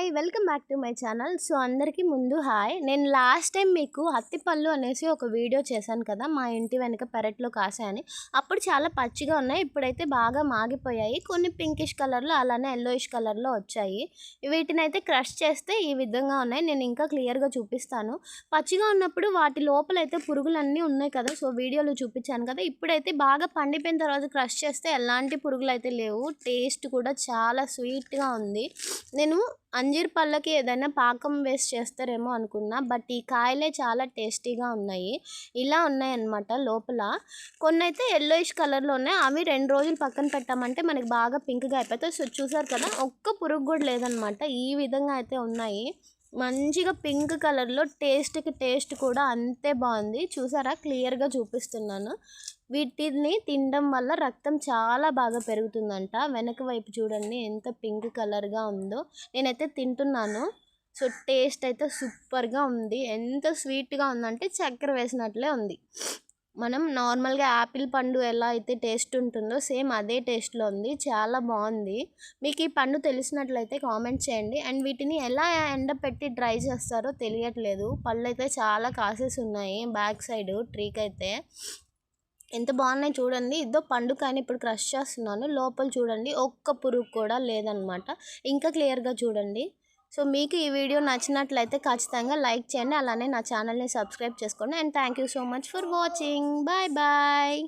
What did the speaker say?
Hi welcome back to my channel. So అందరికీ ముందు hi. నేను లాస్ట్ టైం మీకు అత్తిపళ్ళు అనేసి ఒక వీడియో చేశాను కదా మా ఇంటి వెనక పెరట్లో కాసాయని అప్పుడు చాలా పచ్చిగా ఉన్నాయి ఇప్పుడైతే బాగా మాగిపోయాయి. కొన్ని పింకిష్ కలర్లో అలానే ఎల్లోయిష్ కలర్లో వచ్చాయి. వీటిని అయితే క్రష్ చేస్తే ఈ విధంగా ఉన్నాయి. నేను ఇంకా క్లియర్గా చూపిస్తాను. పచ్చిగా ఉన్నప్పుడు వాటి లోపల అయితే పురుగులన్నీ ఉన్నాయి కదా సో వీడియోలో చూపించాను కదా. ఇప్పుడైతే బాగా పండిపోయిన తర్వాత క్రష్ చేస్తే ఎలాంటి పురుగులు అయితే లేవు. టేస్ట్ కూడా చాలా స్వీట్గా ఉంది. నేను అంజీర్ పళ్ళకి ఏదైనా పాకం వేసి చేస్తారేమో అనుకున్నా బట్ ఈ కాయలే చాలా టేస్టీగా ఉన్నాయి. ఇలా ఉన్నాయి అన్నమాట లోపల. కొన్ని అయితే ఎల్లోయిష్ కలర్లో ఉన్నాయి. అవి రెండు రోజులు పక్కన పెట్టామంటే మనకి బాగా పింక్గా అయిపోతాయి. సో చూసారు కదా ఒక్క పురుగు కూడా లేదనమాట ఈ విధంగా అయితే ఉన్నాయి. మంచిగా పింక్ కలర్లో టేస్ట్కి టేస్ట్ కూడా అంతే బాగుంది చూసారా? క్లియర్గా చూపిస్తున్నాను. వీటిని తినడం వల్ల రక్తం చాలా బాగా పెరుగుతుందంట. వెనక వైపు చూడండి ఎంత పింక్ కలర్గా ఉందో. నేనైతే తింటున్నాను. సో టేస్ట్ అయితే సూపర్గా ఉంది. ఎంత స్వీట్గా ఉందంటే చక్కెర వేసినట్లే ఉంది. మనం నార్మల్గా యాపిల్ పండు ఎలా అయితే టేస్ట్ ఉంటుందో సేమ్ అదే టేస్ట్లో ఉంది చాలా బాగుంది. మీకు ఈ పండు తెలిసినట్లయితే కామెంట్ చేయండి. అండ్ వీటిని ఎలా ఎండపెట్టి డ్రై చేస్తారో తెలియట్లేదు. పళ్ళు అయితే చాలా కాసెస్ ఉన్నాయి బ్యాక్ సైడ్ ట్రీకి అయితే ఎంత బాగున్నాయి చూడండి. ఇదో పండు కానీ ఇప్పుడు క్రష్ చేస్తున్నాను. లోపల చూడండి ఒక్క పురుగు కూడా లేదనమాట. ఇంకా క్లియర్గా చూడండి. సో మీకు ఈ వీడియో నచ్చినట్లయితే ఖచ్చితంగా లైక్ చేయండి అలానే నా ఛానల్ని సబ్స్క్రైబ్ చేసుకోండి. And thank you so much for watching. Bye bye.